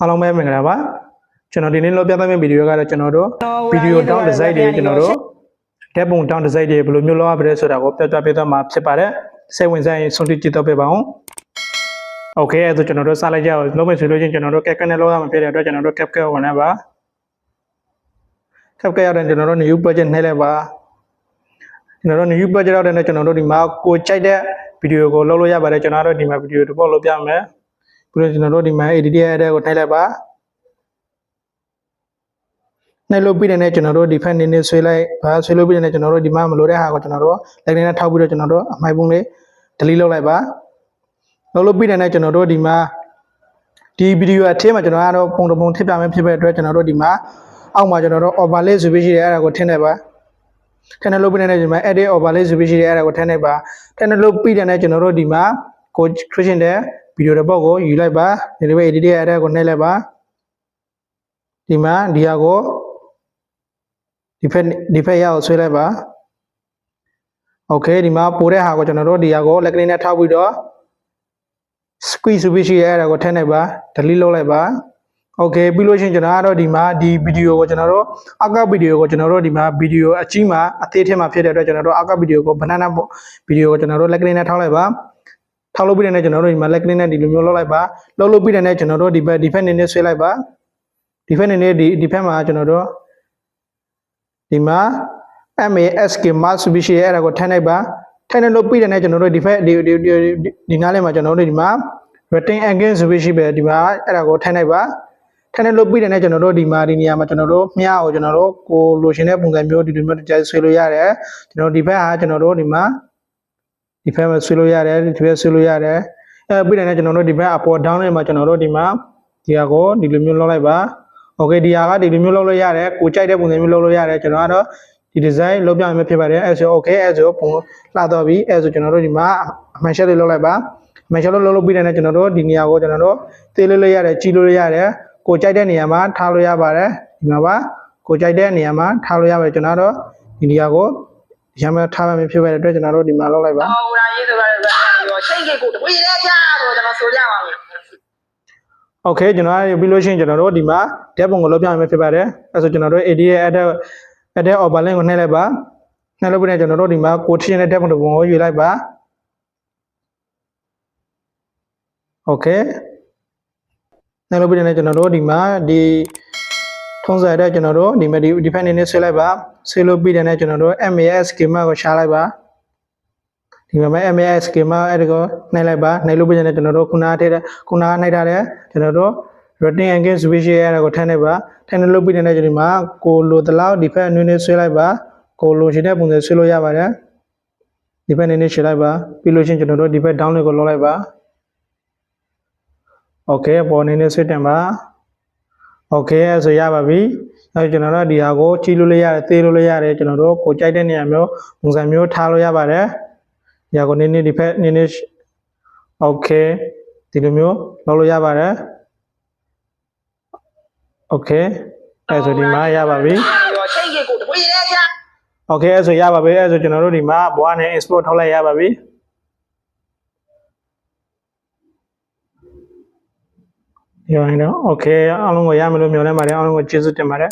အားလုံးပဲမင်္ဂလာပါကျွန်တော်ဒီနေ့လောက်ပြသမယ့်ဗီဒီယိုကတော့ကျွန်တော်တို့ဗီဒီယိုတောင်းဒီဇိုင်းတွေကျွန်တော်တို့ဓာတ်ပုံတောင်းဒီဇိုင်းတွေဘယ်လိုမျိုးလုပ်ရပါလဲဆိုတာကိုပြပြပေးသွားမှာဖြစ်ပါတယ်စိတ်ဝင်စားရင်ဆုံးဖြတ်ကြည့်တော့ပြပါအောင်โอเคအဲ့ဒါကျွန်တော်တို့စလိုက်ကြအောင်လုပ်မယ်ဆိုလို့ချင်းကျွန်တော်တို့ CapCut နဲ့လုပ်ရမှာဖြစ်တဲ့အတွက်ကျွန်တော်တို့ CapCut ဝင်လိုက်ပါ CapCut ရတဲ့ကျွန်တော်တို့ new project နှိပ်လိုက်ပါကျွန်တော်တို့ new project ရောက်တဲ့နဲ့ကျွန်တော်တို့ဒီမှာကိုကြိုက်တဲ့ဗီဒီယိုကိုလုပ်လို့ရပါတယ်ကျွန်တော်တို့ဒီမှာဗီဒီယိုတစ်ပုတ်လုပ်ပြမယ် ပြီးတော့ကျွန်တော်တို့ဒီမှာ edit ရတဲ့ကိုနှိပ်လိုက်ပါနှိပ်လို့ပြီးတဲ့နဲ့ကျွန်တော်တို့ဒီဖက်နေနေဆွဲလိုက်ပါဆွဲလို့ပြီးတဲ့နဲ့ကျွန်တော်တို့ဒီမှာမလိုတဲ့ဟာကိုကျွန်တော်တို့လက်နဲ့ထောက်ပြီးတော့ကျွန်တော်တို့အမိုက်ပုံလေး delete လုပ်လိုက်ပါလုပ်လို့ပြီးတဲ့နဲ့ကျွန်တော်တို့ဒီမှာဒီဗီဒီယိုအထက်မှာကျွန်တော်ကတော့ပုံတစ်ပုံထည့်ပြမယ်ဖြစ်တဲ့အတွက်ကျွန်တော်တို့ဒီမှာအောက်မှာကျွန်တော်တို့ overlay ဆိုပြီးရှိတယ်အဲ့ဒါကိုထည့်နေပါထည့်နေလို့ပြီးတဲ့နဲ့ဒီမှာ edit overlay ဆိုပြီးရှိတယ်အဲ့ဒါကိုထည့်နေပါထည့်နေလို့ပြီးတဲ့နဲ့ကျွန်တော်တို့ဒီမှာကို creation တဲ့ ဗီဒီယိုတစ်ပုတ်ကိုယူလိုက်ပါဒီလိုပဲ edit ရတဲ့ကိုနှိပ်လိုက်ပါဒီမှာဒီဟာကိုဒီဖက်ဒီဖက်ရအောင်ဆွဲလိုက်ပါโอเคဒီမှာပို့တဲ့ဟာကိုကျွန်တော်တို့ဒီဟာကိုလက်ကလေးနဲ့ထောက်ပြီးတော့ squeeze ဆိုပြီးရှိရဲအဲ့ဒါကိုထည့်လိုက်ပါ delete လုပ်လိုက်ပါโอเคပြီးလို့ရှိရင်ကျွန်တော်ကတော့ဒီမှာဒီဗီဒီယိုကိုကျွန်တော်တို့အောက်ကဗီဒီယိုကိုကျွန်တော်တို့ဒီမှာဗီဒီယိုအကြီးမှာအသေးထက်မှာဖြစ်တဲ့အတွက်ကျွန်တော်တို့အောက်ကဗီဒီယိုကို banana ဗီဒီယိုကိုကျွန်တော်တို့လက်ကလေးနဲ့ထောက်လိုက်ပါ ထောက်လို့ပြီးတဲ့နေ့ကျွန်တော်တို့ဒီမှာလက်ကလေးနဲ့ဒီလိုမျိုးလုပ်လိုက်ပါလုပ်လို့ပြီးတဲ့နေ့ကျွန်တော်တို့ဒီဘက်ဒီဖက်နေနေဆွဲလိုက်ပါဒီဖက်နေနေဒီဒီဖက်မှာကျွန်တော်တို့ဒီမှာ MASK mask ဆိုပြီးရှိရဲအဲ့ဒါကိုထည့်လိုက်ပါထည့်နေလို့ပြီးတဲ့နေ့ကျွန်တော်တို့ဒီဖက်ဒီဒီဒီဒီနားလေးမှာကျွန်တော်တို့ဒီမှာ retain again ဆိုပြီးရှိပဲဒီမှာအဲ့ဒါကိုထည့်လိုက်ပါထည့်နေလို့ပြီးတဲ့နေ့ကျွန်တော်တို့ဒီမှာဒီနေရာမှာကျွန်တော်တို့မြားကိုကျွန်တော်တို့ကိုလိုချင်တဲ့ပုံစံမျိုးဒီလိုမျိုးကြိုက်ဆွဲလို့ရတယ်ကျွန်တော်ဒီဘက်ဟာကျွန်တော်တို့ဒီမှာ ဒီဘက်မှာဆွဲလို့ရတယ်ဒီဘက်ဆွဲလို့ရတယ်အဲပြီးတဲ့နေ့ကျွန်တော်တို့ဒီဘက်အပေါ် down လေးမှာကျွန်တော်တို့ဒီမှာဒီဟာကိုဒီလိုမျိုးလုပ်လိုက်ပါโอเคဒီဟာကဒီလိုမျိုးလုပ်လို့ရတယ်ကိုကြိုက်တဲ့ပုံစံမျိုးလုပ်လို့ရတယ်ကျွန်တော်ကတော့ဒီ design လုပ်ပြမယ်ဖြစ်ပါတယ်အဲဆို okay အဲဆိုပုံလှတော့ပြီအဲဆိုကျွန်တော်တို့ဒီမှာအမှန်ရှက်လေးလုပ်လိုက်ပါအမှန်ရှက်လို့လုပ်လို့ပြီးတဲ့နေ့ကျွန်တော်တို့ဒီနေရာကိုကျွန်တော်တို့သေးလို့လို့ရတယ်ကြီးလို့လို့ရတယ်ကိုကြိုက်တဲ့နေရာမှာထားလို့ရပါတယ်ဒီမှာပါကိုကြိုက်တဲ့နေရာမှာထားလို့ရပါတယ်ကျွန်တော်တို့ဒီနေရာကို ရမ်းမထားမယ်ဖြစ်တဲ့အတွက်ကျွန်တော်တို့ဒီမှာလုပ်လိုက်ပါ ဟောရာရေးဆိုတော့ရောချိန်ကိတ်ကိုတဝေးလဲကြတော့ကျွန်တော်ဆိုကြပါမယ် โอเคကျွန်တော်ပြီးလို့ရှိရင်ကျွန်တော်တို့ဒီမှာ dev ပုံကိုလုပ်ပြမယ်ဖြစ်ပါတယ်အဲဆိုကျွန်တော်တို့ AD ရဲ့ add add overlay ကိုနှိပ်လိုက်ပါနှိပ်လို့ပြီးရင်ကျွန်တော်တို့ဒီမှာကိုထင်းတဲ့ dev ပုံတစ်ပုံကိုယူလိုက်ပါโอเคနှိပ်လို့ပြီးရင်ကျွန်တော်တို့ဒီမှာဒီ ထုံးစံတဲ့ကျွန်တော်တို့ဒီမှာဒီ defend နေဆွဲလိုက်ပါဆွဲလို့ပြီးတဲ့ကျွန်တော်တို့ MAS schema ကိုရှာလိုက်ပါဒီမှာ MAS schema အဲ့ဒီကိုနှိပ်လိုက်ပါနှိပ်လို့ပြီးရင်ကျွန်တော်တို့ခုနကထည့်တဲ့ခုနကနှိပ်ထားတဲ့ကျွန်တော်တို့ routine engine switch ရဲ့အဲ့ဒါကိုထည့်နေပါထည့်နေလို့ပြီးတဲ့ကျွန်တော်မှာကိုလိုတလောက်ဒီဖက်အနွေးနဲ့ဆွဲလိုက်ပါကိုလိုချင်တဲ့ပုံစံဆွဲလို့ရပါတယ်ဒီဖက်နေနေရှင်းလိုက်ပါပြီးလို့ချင်းကျွန်တော်တို့ဒီဖက် down လေးကိုလောက်လိုက်ပါ okay ပေါ်နေနေဆွဲတင်ပါ okay အဲ့ဆိုရပါပြီအဲကျွန်တော်တို့ဒီဟာကိုကြည့်လို့လည်းရတယ်သေးလို့လည်းရတယ်ကျွန်တော်တို့ကိုကြိုက်တဲ့နေရာမျိုးပုံစံမျိုးထားလို့ရပါတယ်ဒီဟာကိုနေနေဒီဖက်နေနေ okay ဒီလိုမျိုးလုပ်လို့ရပါတယ် okay အဲ့ဆိုဒီမှာရပါပြီရောချိန်ကိတ်ကိုတဝေးလဲကြ okay အဲ့ဆိုရပါပြီအဲ့ဆိုကျွန်တော်တို့ဒီမှာဘွားနဲ့ export ထုတ်လိုက်ရပါ ပြီရောင်းတော့ okay အားလုံးကိုရမယ်လို့မျှော်လင့်ပါတယ်အားလုံးကိုကျေးဇူးတင်ပါတယ်